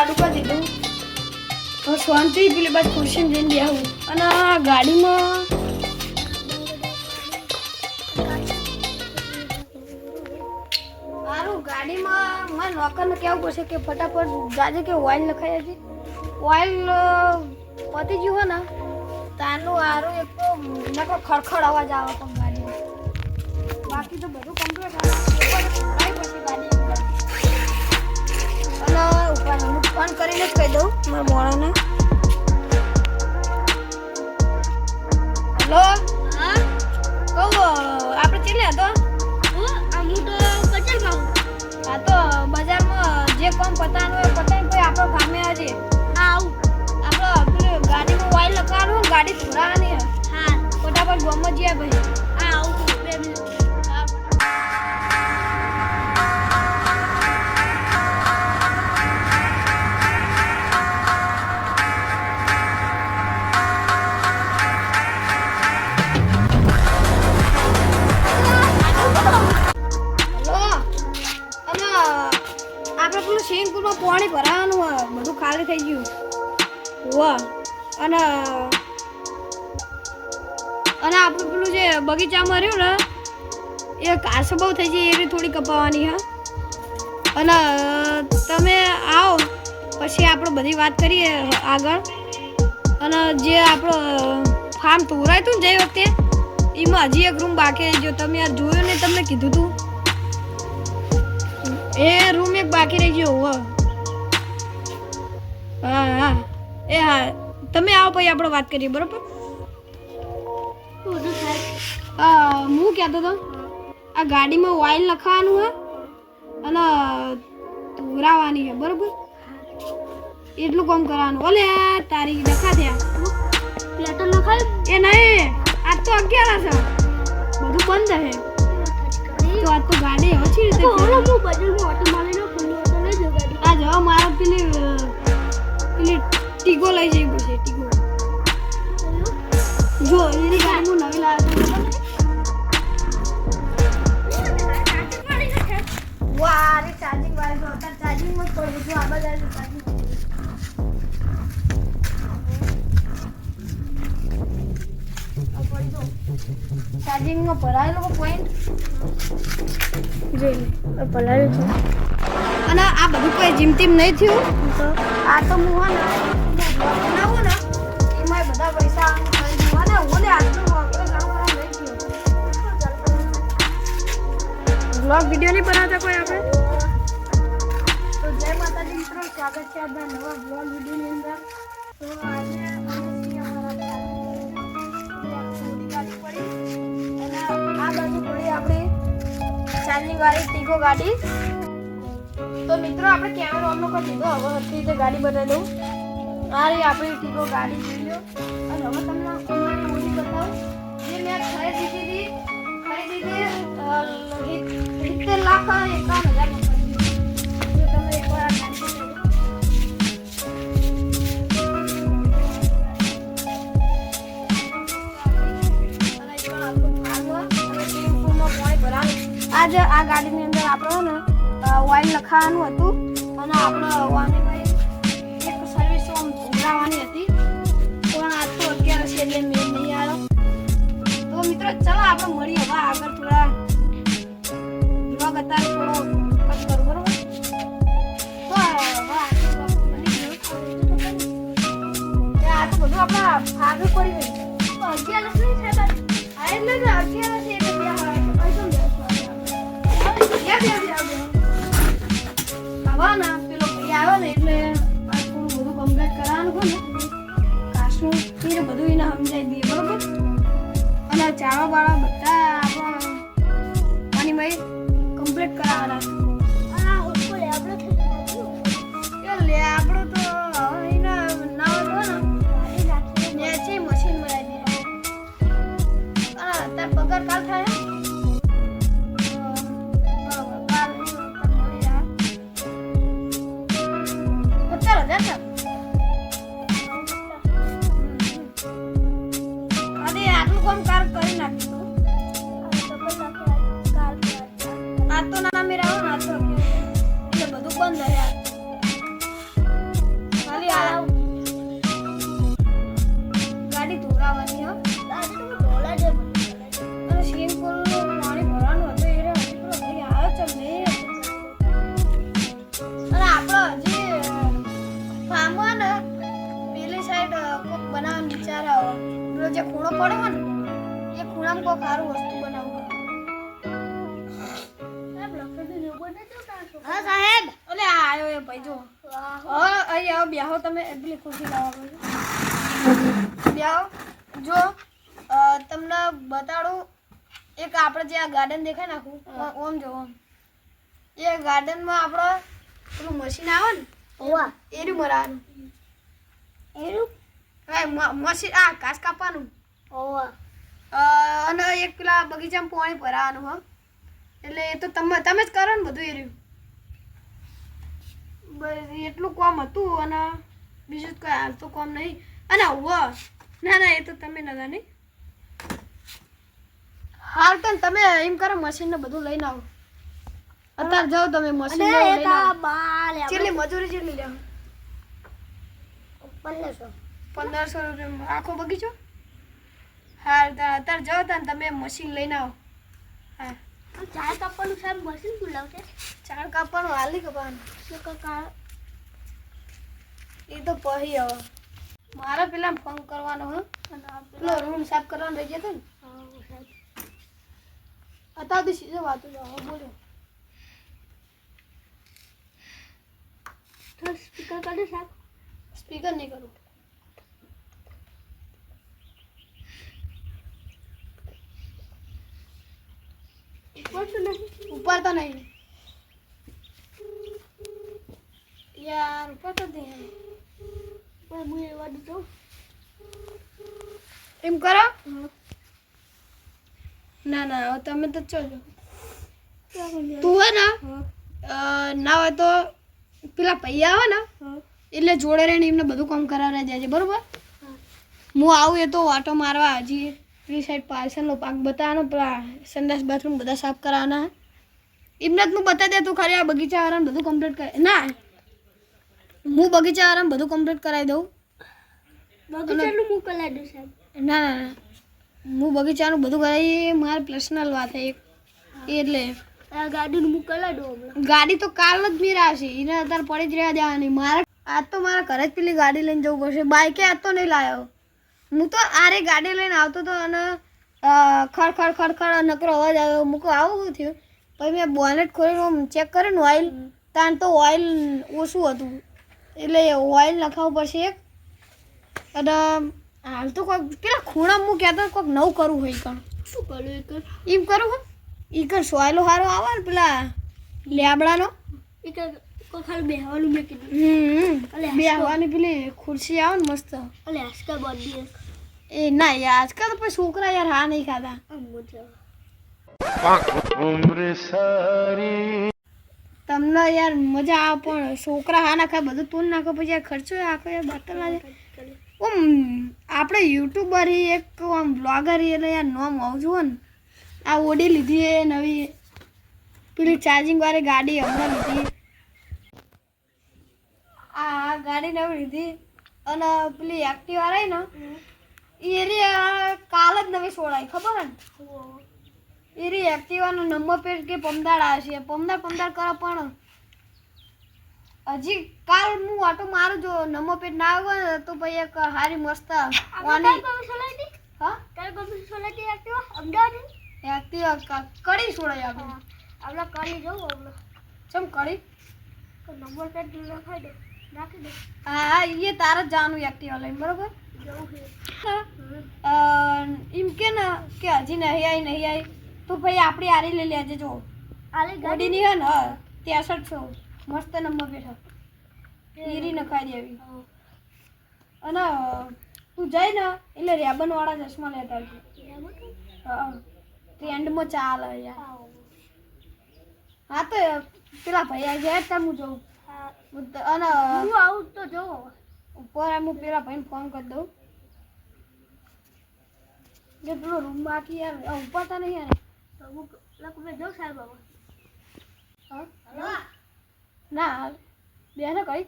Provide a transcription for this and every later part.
આડું કરી દીધું. હવે શાંતિ પેલી બાદ ખુરશીમાં જઈને બેહું. અને આ ગાડીમાં સારું ગાડીમાં મારા નોકરને કહેવું પડશે કે ફટાફટ ગાજે કે ઓઇલ લખાઈ હતી ઓઇલ પતી ગયું હોય ને તારનું આરું એક તો નકો ખડખડ અવાજ આવે પણ ગાડીમાં. બાકી તો બધું કમ્પ્લીટ પછી ગાડી ફોન કરીને જ કહી દઉં મારા મોણાને. હેલો? હા? કહું આપણે ચીલે હતો? હું તો ખાઉં હા તો બજારમાં જે કામ પતાનું હોય પતાવીને પછી આપણે ગામે આજે હા આવું. આપણે પેલી ગાડીમાં ઓઇલ લગાડવાનું ને ગાડી ધોરાવાની હે. હા. ફટાફટ ગમત જઈએ ભાઈ. હા આવું. બે મિનિટ. સ્વિમિંગ પુલમાં પાણી ભરાવાનું બધું ખાલી થઈ ગયું. વાહ. અને અને આપણું પેલું જે બગીચામાં રહ્યું ને, એ ઘાસ બહુ થઈ જાય એવી થોડી કપાવાની, હા. અને, તમે આવો, પછી આપણે બધી વાત કરીએ આગળ. અને જે આપણો, ફાર્મ તોરાય હતું ને જે વખતે, એમાં હજી એક રૂમ બાકી જો તમે આ જોયો ને, તમને કીધું તું. એ રૂમ એક બાકી રહી ગયો હા હા. એ હા તમે આવો પછી આપણે વાત કરીએ બરોબર? હું કહેતો હતો આ ગાડીમાં ઓઇલ લખવાનું હે અને ધોરાવાની છે બરોબર? એટલું કામ કરવાનું. ઓલે તારી ડખા થયા. એ નહીં આજ તો અગિયાર છે બધું બંધ છે તો આજ તો ગાડી ઓછી રીતે જો એની ગાડી હું નવી લાવ્યો વાહ અરે ચાર્જિંગ વાળી તો અત્યારે ચાર્જિંગમાં પડ્યું છું. આ બધા ચાર્જિંગ ચાર્જિંગમાં ભરાયેલો પોઈન્ટ જોઈ લે છે. અને આ બધું કોઈ જીમ ટીમ નહીં થયું? તો? આ તો હું હે ને બનાવું ને એમાં બધા પૈસા થયું વિડિયો નહીં બનાવતા કોઈ આપણે? તો જય માતાજી મિત્રો, સ્વાગત છે આપણા નવા વ્લોગ વિડીયોની અંદર. તો આજે ગાડી આપણી ચાર્જિંગ વાળી ટીગો ગાડી. તો મિત્રો, આપણે કેમેરો ઓન કરી દીધો હવે રીતે ગાડી બતાવી દઉં આ રહી આપણી ટીકો ગાડી ખરીદી હતી હતી હિત- સિત્તેર લાખ હજાર જો આ ગાડીની અંદર આપણે ને ઓઇલ લખાવાનું હતું. અને આપણે સર્વિસ ઉભરાવાની તે પેલો ભાઈ આવ્યો ને એટલે બધું કમ્પ્લીટ કરાવવાનું હોય ને કાચનું એને બધું એને અને ચાવા બાળા બધા આપણા પાણીમાં કમ્પ્લીટ કરાવવાના રાતો ના મેરા રાવ રાતો એટલે બધું બંધ રહ્યા ખાલી આ ગાડી ધોરાવાની, હા. ધોળા પાણી અને આપણો હજી ફાર્મ ને, પેલી સાઈડ કોક બનાવવાનો વિચાર આવ્યો જે ખૂણો પડ્યો ને, એ ખૂણામાં કોક સારું વસ્તુ બનાવવું. હા સાહેબ. એટલે આ આવ્યો એ ભાઈ જો હા અહીં આવો બેહો તમે પેલી ખુરશી લાવો બેહો જો તમને બતાડું એક આપણે જે આ ગાર્ડન દેખાય નાખું ઓમ જો ઓમ. એ ગાર્ડનમાં આપણો પેલું મશીન આવે ને વાહ. એર્યું મરાવાનું. એનું? હા, મશીન આ ઘાસ કાપવાનું. વાહ. અને એક પેલા બગીચામાં પાણી ભરાવાનું હો. એટલે એ તો તમે તમે જ કરો ને બધું એ રહ્યું. બસ એટલું કામ હતું અને બીજું કઈ હાલ તો કામ નહીં. અને હવે ના ના એ તો તમે નતા નહીં. હાલ તો તમે એમ કરો મશીન ને બધું લઈને આવો. અત્યારે જાઓ તમે મશીન લઈને આવો. બાલ મજૂરી કેટલી લેવા પંદરસો. પંદરસો રૂપિયા આખો બગીચો? હા અત્યારે જાઓ તાને તમે મશીન લઈને આવો. હા. ચાર કાપવાનું સાહેબ મશીન બોલાવશે ચાળ કાપવાનું હાલી કપાવાનું તો કાકા એ તો પહી હવે મારે પેલા ફોન કરવાનો હો અને આ પેલો રૂમ સાફ કરવાનો રહી ગયો હતો ને હા, સાહેબ. અત્યારે તો સીધો વાતો જાઓ બોલો તો સ્પીકર કાઢો સાહેબ સ્પીકર નહીં કરું તો નહીં ઉપર તો નહીં. યાર ઉપર તો નહીં. પણ હું એવા છું. એમ કરો? ના ના તમે તો ચલો તું હે ને ના હોય તો પેલા પૈયા આવે ને એટલે જોડે રહીને એમને બધું કામ કરાવડાવી છે બરોબર? હું આવું એ તો વાટો મારવા હજી પેલી સાઈડ પાર્સલનો પાક બતાવવાનો પેલા સંડાસ બાથરૂમ બધા સાફ કરાવવાના હે. હું બતાવી દે તું ખાલી આ બગીચા વાળાને બધું કમ્પ્લીટ કરે ના હું બગીચા વાળાને બધું કમ્પ્લીટ કરાવી દઉં. બગીચાનું દઉં સાહેબ? ના ના ના. હું બગીચાનું બધું કરાવી મારે પર્સનલ વાત છે એટલે. ગાડીનું કરાવી દઉં ગાડી તો કાલ જ મેર આવશે એને અત્યારે પડી જ રહ્યા દેવાની મારે આજ તો મારા ઘરે જ પેલી ગાડી લઈને જવું પડશે. બાઈકે આજ તો નહીં લાવ્યો હું તો આરે ગાડી લઈને આવતો હતો અને ખડ ખડ ખડ ખડ નકરો અવાજ આવ્યો. મૂકો આવું થયું? પછી મેં બોનેટ ખોલીને ચેક કર્યું ને ઓઇલ તાન તો ઓઇલ ઓછું હતું. એટલે ઓઇલ નખાવવું પડશે એક. અને હાલ તો કોઈક પેલા ખૂણા હું કહેતો હતો કોઈક નવું કરવું હોય કણ. શું કરું એ કર એમ કરું હો? એ કર સોયલો હારો આવે ને પેલા લેબડાનો? એ કર ખાલી બેહવાનું મેં કીધું. હમ અલે બે હવાની પેલી ખુરશી આવે ને મસ્ત. અલે આસ્કા બધી એક એ ના યાર આજકાલ પછી છોકરા યાર હા નહીં ખાતા. તમને યાર મજા આવે પણ છોકરા હા નાખે બધું તું નાખો પછી આ ખર્ચો આખો યાર બાતલ ઓમ આપણે યુટ્યુબર એક આમ બ્લોગર એટલે યાર નોમ આવજો ને. આ ઓડી લીધી એ નવી. પેલી ચાર્જિંગ વાળી ગાડી હમણાં લીધી. આ ગાડી નવી લીધી. અને પેલી એક્ટિવા રહી ને એ રી કાલ જ નવી સોળાઈ ખબર? ને એ રી એક્ટિવાનો નંબર પ્લેટ કે પમદાડ આવશે પમદાડ પમદાડ કરે પણ. હજી કાલ હું આટો મારું જો નંબર પ્લેટ ના આવે ને તો પછી એક હારી મસ્ત વાની હા? એક્ટિવા? એક્ટિવા કડી છોડાય આપણે ચમ કડી હા હા એ તારે જ જવાનું એક્ટિવા લઈને બરોબર? એમ કે ને કે હજી નહીં આવી નહીં આવી તો ભાઈ આપણી આરી લઈ લેજે જો. ગાડીની હે ને હા. છો મસ્ત નંબર પ્લેટ હીરી નખાઈ દેવી અને તું જઈ ને એટલે રેબન વાળા ચશ્મા લેતા આવજે. હા ટ્રેન્ડમાં ચાલે યાર હા. તો પેલા ભાઈ આ ગયા હું હું. અને હું આવું તો- અને ઉપર આમ હું પેલા ભાઈને ફોન કરી દઉં. જે પેલો રૂમ બાકી યાર ઉપર ઉપાડતા નહીં યાર. હા? ના. બેસો કઈ.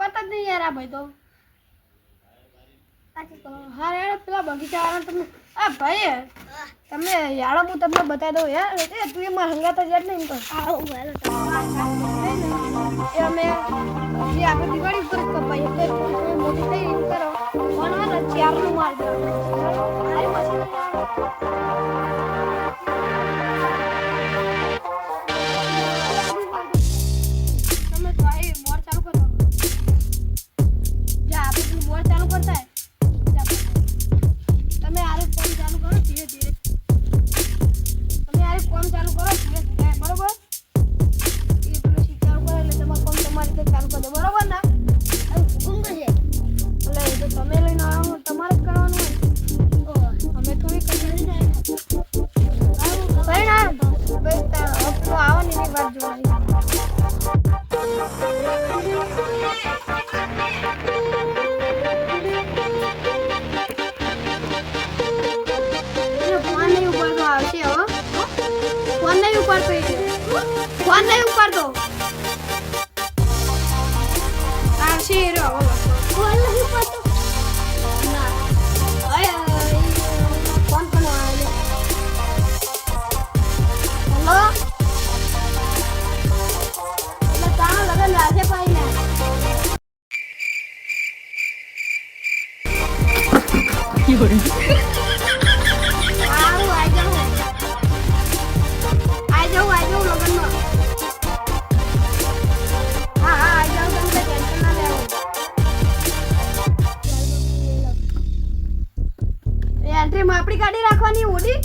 પતા જ નહીં યાર આ ભાઈ તો હા યાર પેલા બગીચા વાળા તમને આ ભાઈ તમે યાર હું તમને બતાવી દઉં યાર એ તું એ હંગાતા જ ને નહીં તો. એ અમે જે આપણે દિવાળી ઉપર થોડી થોડી મોટી થઈ એમ કરો. પણ ચારનું માર દેવાનું cheiro. આપણી ગાડી રાખવાની ઓડી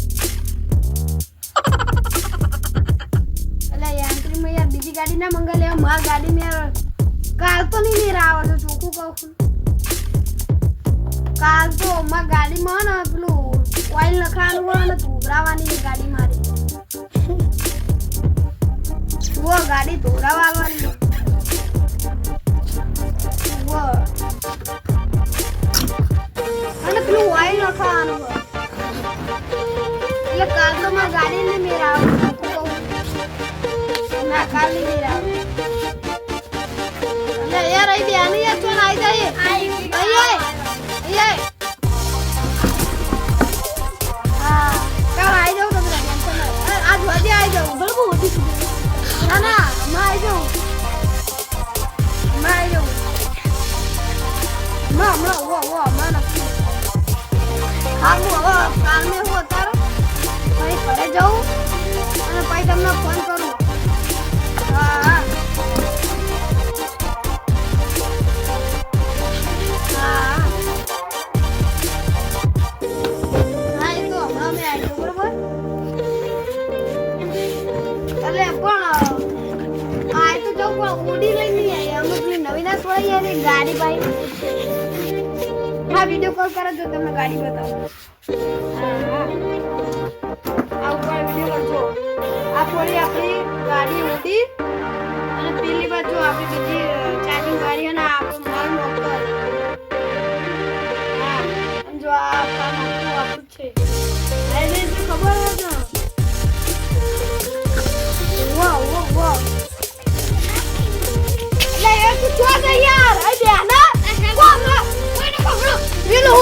એટલે એન્ટ્રીમાં યાર બીજી ગાડી ના મંગા લેવા માર ગાડી મેં કાલ તો નહીં મેર આવે તો ચોખ્ખું કહું છું. કાલ તો અમાર ગાડીમાં ને પેલું ઓઇલ નખાવાનું હોય ને ધોવરાવાની ગાડી મારી. જુઓ ગાડી ધોવરાવવાની. વો અને પેલું ઓઇલ નખાવાનું હોય. એટલે કાલ તો મારી ને આવે ના કાલ મેર એટલે યાર અહીં બેની યાર ચોન આવી જાય આય અહીં આય હા કાલ આવી જાઉં તમે ટેન્શન ના. આજ હજી આવી જાઉં બરોબર હોતી ના ના હમણાં આવી જાઉં હમણાં આવી જાઉં હમણાં ઊભો ઊભો હમણાં નક્કી હા હું હવે કાલને હું અત્યારે પછી ઘરે જાઉં અને પછી તમને ફોન કરું. થોડી આપણી ગાડી હતી. અને પેલી બાજુ આપણી બીજી ચાર્જિંગ ગાડી અને આપણો માલ હા. જો આપણું છે. અરે ખબર હોય ને? વાહ વાહ વાહ ચો યાર. આ બેના ના કોઈને ખબર? વેલો